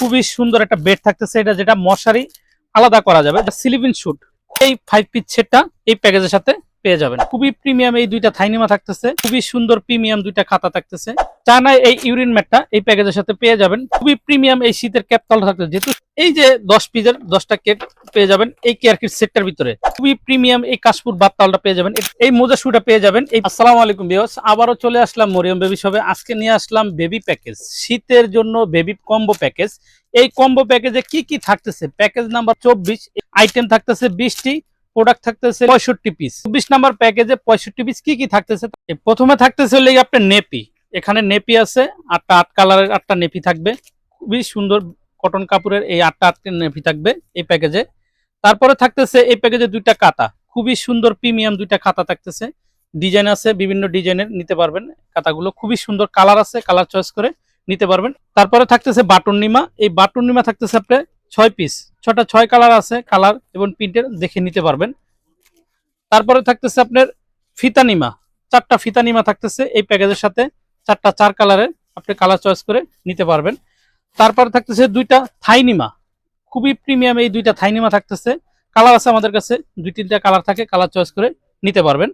খুবই সুন্দর একটা বেড থাকতেছে। এটা যেটা মশারি, আলাদা করা যাবে। সিলিভিন শুট এই ফাইভ পিস সেটটা এই প্যাকেজের সাথে পেয়ে যাবেন। খুবই প্রিমিয়াম এই দুইটা থাইনিমা থাকতেছে। খুবই সুন্দর প্রিমিয়াম দুইটা খাতা থাকতেছে। চায়নায় এই ইউরিন ম্যাটটা এই প্যাকেজের সাথে পেয়ে যাবেন। খুবই প্রিমিয়াম এই শীতের ক্যাপ তল থাকতেছে। যেহেতু এই যে দশ পিসের দশটা কেক পেয়ে যাবেন এই কেয়ার কিট সেটটার ভিতরে। খুবই প্রিমিয়াম এই কাশপুর তালটা পেয়ে যাবেন। এই মোজা শুটা পেয়ে যাবেন। এই আসসালামু আলাইকুম বিয়স আবারও চলে আসলাম মরিয়ম বেবি শপে আজকে নিয়ে আসলাম বেবি প্যাকেজ শীতের জন্য বেবি কম্বো প্যাকেজ এই কম্বো প্যাকেজে কি কি থাকতেছে? প্যাকেজ নাম্বার চব্বিশ আইটেম থাকতেছে বিশটি প্রোডাক্ট থাকতেছে পঁয়ষট্টি পিস চব্বিশ নাম্বার প্যাকেজে পঁয়ষট্টি পিস কি কি থাকতেছে? প্রথমে থাকতেছে হলে আপনার নেপি। এখানে নেপি আছে, আটটা আট কালারের আটটা নেপি থাকবে। খুবই সুন্দর কটন কাপড়ের এই আটটা আটটা নেপি থাকবে এই প্যাকেজে। তারপরে থাকতেছে এই প্যাকেজে দুইটা কাতা। খুবই সুন্দর প্রিমিয়াম দুইটা খাতা থাকতেছে। ডিজাইন আছে, বিভিন্ন ডিজাইনের নিতে পারবেন। খাতাগুলো খুবই সুন্দর কালার আছে, কালার চয়েস করে নিতে পারবেন। তারপরে থাকতেছে বাটন নিমা। এই বাটন নিমা থাকতেছে আপনার ছয় পিস। ছটা, ছয় কালার আছে, কালার এবং প্রিন্টের দেখে নিতে পারবেন। তারপরে থাকতেছে আপনার ফিতানিমা চারটা ফিতানিমা থাকতেছে এই প্যাকেজের সাথে। চারটা, চার কালারের আপনি কালার চয়েস করে নিতে পারবেন। তারপরে থাকতেছে দুইটা থাইনিমা। খুবই প্রিমিয়াম এই দুইটা থাইনিমা থাকতেছে। কালার আছে আমাদের কাছে, দুই তিনটা কালার থাকে কালার চয়েস করে নিতে পারবেন।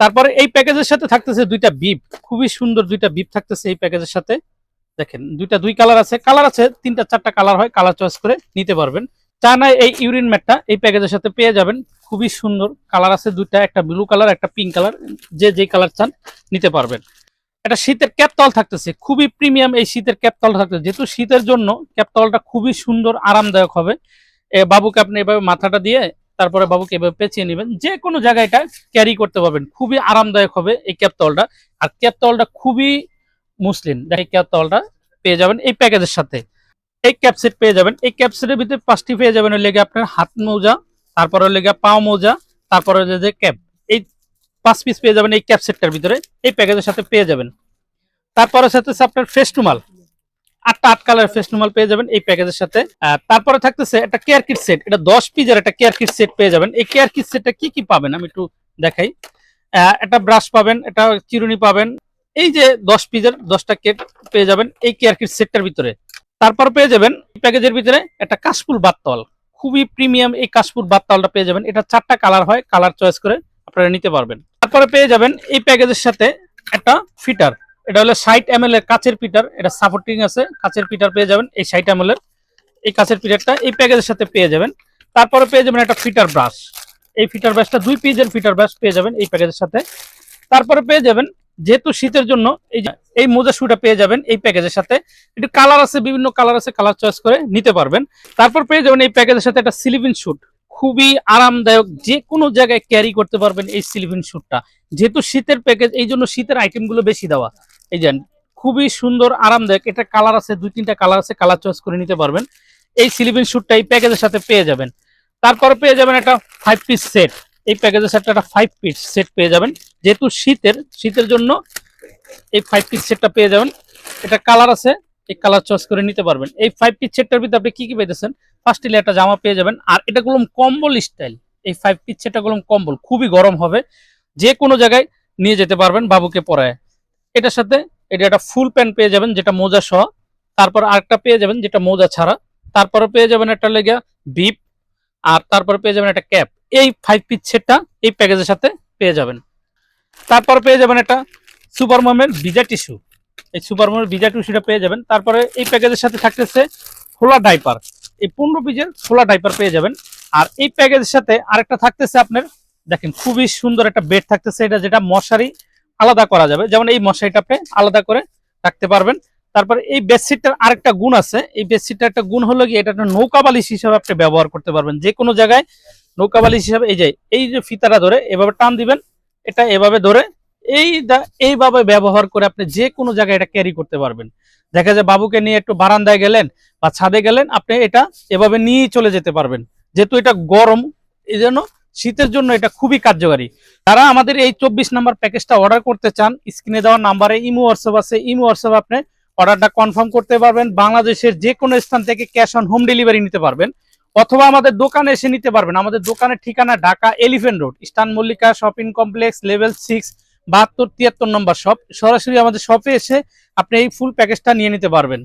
তারপরে এই প্যাকেজের সাথে থাকতেছে দুইটা বিপ খুবই সুন্দর দুইটা বিপ থাকতেছে এই প্যাকেজের সাথে। দেখেন, দুইটা দুই কালার আছে কালার আছে, তিনটা চারটা কালার হয় কালার চয়েস করে নিতে পারবেন। চায়নায় এই ইউরিন ম্যাটটা এই প্যাকেজের সাথে পেয়ে যাবেন। খুবই সুন্দর কালার আছে দুইটা, একটা ব্লু কালার একটা পিঙ্ক কালার যে যে কালার চান নিতে পারবেন। এটা শীতের ক্যাপতল থাকতেছে, খুবই প্রিমিয়াম এই শীতের ক্যাপতল থাকতেছে। যেহেতু শীতের জন্য ক্যাপতলটা খুবই সুন্দর, আরামদায়ক হবে। বাবুকে আপনি এভাবে মাথাটা দিয়ে তারপরে বাবুকে এভাবে পেঁচিয়ে নেবেন। যে কোনো জায়গায় এটা ক্যারি করতে পারবেন। খুবই আরামদায়ক হবে এই ক্যাপতলটা আর ক্যাপতলটা খুবই মুসলিম। এই ক্যাপতলটা পেয়ে যাবেন এই প্যাকেজের সাথে। এই ক্যাপসেট পেয়ে যাবেন। এই ক্যাপসেটের ভিতরে পাঁচটি পেয়ে যাবেন। ওই লেগে আপনার হাত মোজা, তারপরে লেগে পাও মোজা, তারপরে যে ক্যাপ। এই পাঁচ পিস পেয়ে যাবেন এই ক্যাপসেটটার ভিতরে। এই প্যাকেজের সাথে পেয়ে যাবেন। তারপরে সাথে আপনার ফেস টুমাল আটটা আট কালার ফেস টুমাল পেয়ে যাবেন এই প্যাকেজের সাথে। তারপরে থাকতেছে একটা কেয়ার কিট সেট এটা দশ পিসের একটা কেয়ার কিট সেট পেয়ে যাবেন। এই কেয়ার কিট সেটটা কি কি পাবেন? আমি একটু দেখাই। একটা ব্রাশ পাবেন, একটা চিরুনি পাবেন। এই যে দশ পিসের দশটা কেক পেয়ে যাবেন এই কেয়ার কিট সেটটার ভিতরে। তারপর পেয়ে যাবেন প্যাকেজের ভিতরে একটা কাশফুল বাতল। খুবই প্রিমিয়াম এই কাশফুল বাতলটা পেয়ে যাবেন। এটা চারটা কালার হয় কালার চয়েস করে আপনারা নিতে পারবেন। তারপরে পেয়ে যাবেন এই প্যাকেজের সাথে একটা ফিটার। এটা হলো ষাট এম এর কাচের পিটার এটা সাপোর্টিং আছে, কাচের পিটার পেয়ে যাবেন এই ষাট এম এর। এই কাচের পিটারটা এই প্যাকেজের সাথে পেয়ে যাবেন। তারপরে পেয়ে যাবেন একটা ফিটার ব্রাশ। এই ফিটার ব্রাশটা দুই পিসের ফিটার ব্রাশ পেয়ে যাবেন এই প্যাকেজের সাথে। তারপরে পেয়ে যাবেন, যেহেতু শীতের জন্য এই এই মোজা শুটা পেয়ে যাবেন এই প্যাকেজের সাথে। একটু কালার আছে, বিভিন্ন কালার আছে, কালার চয়েস করে নিতে পারবেন। তারপর পেয়ে যাবেন এই প্যাকেজের সাথে একটা সিলিভিন শুট। খুবই আরামদায়ক, যে কোনো জায়গায় ক্যারি করতে পারবেন এই সিলিভিন শুটটা। যেহেতু শীতের প্যাকেজ এই জন্য শীতের আইটেমগুলো বেশি দেওয়া। এই যে খুবই সুন্দর, আরামদায়ক, এটা কালার আছে, দুই তিনটা কালার আছে কালার চয়েস করে নিতে পারবেন। এই সিলিভিন শুটটা এই প্যাকেজের সাথে পেয়ে যাবেন। তারপরে পেয়ে যাবেন একটা ফাইভ পিস সেট এই প্যাকেজের সাথে একটা ফাইভ পিস সেট পেয়ে যাবেন। যেহেতু শীতের শীতের জন্য এই ফাইভ পিস সেটটা পেয়ে যাবেন। এটা কালার আছে, এই কালার চয়েস করে নিতে পারবেন। এই ফাইভ পিস সেটটার ভিতরে আপনি কী কি পেয়েছেন ফার্স্টলি একটা জামা পেয়ে যাবেন। আর এটা গুলো কম্বল স্টাইল এই ফাইভ পিস সেটটা গুলো কম্বল। খুবই গরম হবে। যে কোনো জায়গায় নিয়ে যেতে পারবেন বাবুকে পরায়। এটার সাথে এটা একটা ফুল প্যান্ট পেয়ে যাবেন, যেটা মোজা সহ। তারপর আরেকটা পেয়ে যাবেন, যেটা মোজা ছাড়া। তারপরে পেয়ে যাবেন একটা লেগে বিপ, আর তারপরে পেয়ে যাবেন একটা ক্যাপ। এই ফাইভ পিস সেটটা এই প্যাকেজের সাথে পেয়ে যাবেন। তারপর পেয়ে যাবেন একটা সুপার মমের ভিজা টিস্যু। এই সুপার মমের ভিজা টিস্যুটা পেয়ে যাবেন। তারপরে এই প্যাকেজের সাথে থাকতেছে খোলা ডাইপার। এই পনেরো পিসের খোলা ডাইপার পেয়ে যাবেন। আর এই প্যাকেজের সাথে আরেকটা থাকতেছে আপনার, দেখেন খুবই সুন্দর একটা বেড থাকতেছে। এটা যেটা মশারি আলাদা করা যাবে। যেমন এই মশারিটা আলাদা করে রাখতে পারবেন। তারপর এই বেডশিটটার আরেকটা গুণ আছে। এই বেডশিটটার একটা গুণ হলো কি এটা একটা নৌকা বালিশ হিসাবে আপনি ব্যবহার করতে পারবেন। যে কোনো জায়গায় নৌকা বালিশ হিসাবে এই যে এই যে ফিতাটা ধরে এভাবে টান দিবেন, এটা এভাবে ধরে এই এইভাবে ব্যবহার করে আপনি যে কোনো জায়গায় এটা ক্যারি করতে পারবেন। দেখা যায় বাবুকে নিয়ে একটু বারান্দায় গেলেন বা ছাদে গেলেন, আপনি এটা এভাবে নিয়েই চলে যেতে পারবেন। যেহেতু এটা গরম, এই জন্য শীতের জন্য এটা খুবই কার্যকারী। তারা আমাদের এই চব্বিশ নাম্বার প্যাকেজটা অর্ডার করতে চান, স্ক্রিনে দেওয়া নাম্বারে ইমো হোয়াটসঅ্যাপ আছে, ইমো হোয়াটসঅ্যাপ আপনি অর্ডারটা কনফার্ম করতে পারবেন, বাংলাদেশের যে কোনো স্থান থেকে ক্যাশ অন হোম ডেলিভারি নিতে পারবেন, অথবা আমাদের দোকানে এসে নিতে পারবেন। আমাদের দোকানের ঠিকানা Dhaka elephant road eastern Mallika shopping complex level six বাহাত্তর, তিয়াত্তর নম্বর শপ সরাসরি আমাদের শপে এসে আপনি এই ফুল প্যাকেজটা নিয়ে নিতে পারবেন।